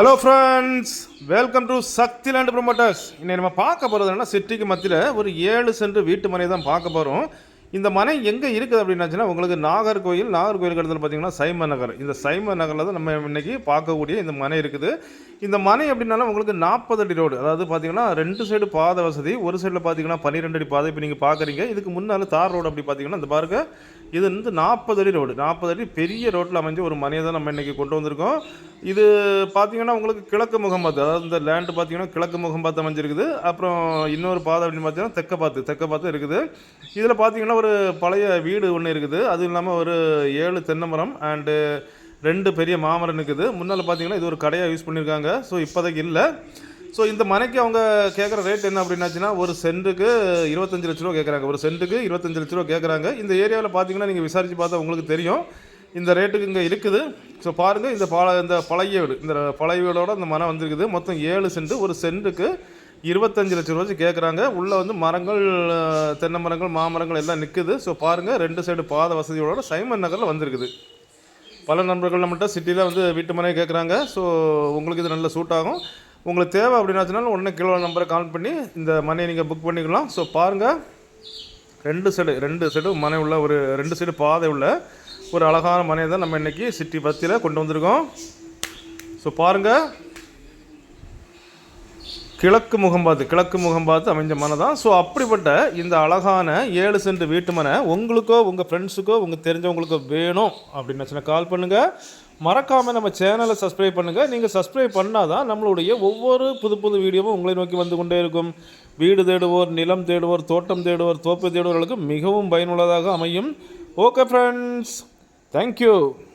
Hello friends welcome to Sakthi land promoters இன்னைக்கு நம்ம பார்க்க போகிறது என்னன்னா சிட்டிக்கு மத்தியில் ஒரு ஏழு சென்று வீட்டு மனை தான் பார்க்க போகிறோம் இந்த மனை எங்கே இருக்குது அப்படின்னாச்சுன்னா உங்களுக்கு நாகர்கோயில் நாகர்கோயில் இடத்துல பார்த்தீங்கன்னா சைம நகர். இந்த சைம நகரில் தான் நம்ம இன்றைக்கி பார்க்கக்கூடிய இந்த மனை இருக்குது. இந்த மனை அப்படின்னாலும் உங்களுக்கு நாற்பது அடி ரோடு. அதாவது பார்த்தீங்கன்னா ரெண்டு சைடு பாதை வசதி ஒரு சைடில் பார்த்தீங்கன்னா பன்னிரெண்டு அடி பாதை இப்போ நீங்கள் பார்க்குறீங்க இதுக்கு முன்னால் தார் ரோடு அப்படி பார்த்தீங்கன்னா இந்த பாருங்க இது வந்து நாற்பது அடி ரோடு. நாற்பது அடி பெரிய ரோட்டில் அமைஞ்ச ஒரு மனையை தான் நம்ம இன்றைக்கி கொண்டு வந்திருக்கோம். இது பார்த்தீங்கன்னா உங்களுக்கு கிழக்கு முகம் பார்த்து அதாவது இந்த லேண்டு பார்த்தீங்கன்னா கிழக்கு முகம் பார்த்து அமைஞ்சிருக்குது. அப்புறம் இன்னொரு பாதை அப்படின்னு பார்த்தீங்கன்னா தெற்க பார்த்து தெற்க பார்த்து இருக்குது. இதில் பார்த்தீங்கன்னா ஒரு பழைய வீடு ஒன்று இருக்குது. அதுவும் இல்லாமல் ஒரு ஏழு தென்னை மரம் அண்டு ரெண்டு பெரிய மாமரம் இருக்குது. முன்னால் பார்த்தீங்கன்னா இது ஒரு கடையாக யூஸ் பண்ணியிருக்காங்க ஸோ இப்போதைக்கு இல்லை. ஸோ இந்த மனைக்கு அவங்க கேட்குற ரேட் என்ன அப்படின்னாச்சுன்னா ஒரு சென்ட்டுக்கு இருபத்தஞ்சு லட்ச ரூபா கேட்குறாங்க ஒரு சென்ட்டுக்கு இருபத்தஞ்சு லட்ச ரூபா கேட்குறாங்க இந்த ஏரியாவில் பார்த்தீங்கன்னா நீங்கள் விசாரித்து பார்த்தா உங்களுக்கு தெரியும். இந்த ரேட்டுக்கு இங்கே இருக்குது. ஸோ பாருங்கள் இந்த பழ இந்த பழைய வீடு இந்த பழைய வீடோட இந்த மனை வந்திருக்குது. மொத்தம் ஏழு சென்ட் ஒரு சென்ட்டுக்கு இருபத்தஞ்சு லட்சம் ரூபாய்ச்சி கேட்குறாங்க உள்ளே வந்து மரங்கள் தென்னை மரங்கள் மாமரங்கள் எல்லாம் நிற்குது ஸோ பாருங்கள் ரெண்டு சைடு பாத வசதியோட சைமன் நகரில் வந்திருக்குது. பல நண்பர்கள் நம்மகிட்ட சிட்டியில் வந்து வீட்டு மனையை கேட்குறாங்க ஸோ உங்களுக்கு இது நல்ல சூட் ஆகும். உங்களுக்கு தேவை அப்படின்னாச்சுனாலும் உடனே கிலோ நம்பரை கால் பண்ணி இந்த மனையை நீங்கள் புக் பண்ணிக்கலாம். ஸோ பாருங்கள் ரெண்டு சைடு ரெண்டு சைடு மனை உள்ள ஒரு ரெண்டு சைடு பாதை உள்ள ஒரு அழகான மனையை தான் நம்ம இன்றைக்கி சிட்டி பத்தியில் கொண்டு வந்திருக்கோம். ஸோ பாருங்கள் கிழக்கு முகம் பார்த்து கிழக்கு முகம் பார்த்து அமைஞ்ச மனை தான். ஸோ அப்படிப்பட்ட இந்த அழகான ஏழு சென்ட் வீட்டு மனை உங்களுக்கோ உங்கள் ஃப்ரெண்ட்ஸுக்கோ உங்கள் தெரிஞ்சவங்களுக்கோ வேணும் அப்படின்னு கால் பண்ணுங்கள் மறக்காமல் நம்ம சேனலை சப்ஸ்கிரைப் பண்ணுங்கள் நீங்கள் சப்ஸ்கிரைப் பண்ணால் தான் நம்மளுடைய ஒவ்வொரு புது புது வீடியோவும் உங்களை நோக்கி வந்து கொண்டே இருக்கும். வீடு தேடுவோர் நிலம் தேடுவோர் தோட்டம் தேடுவோர் தோப்பு தேடுவோர்களுக்கு மிகவும் பயனுள்ளதாக அமையும். Okay friends Thank you.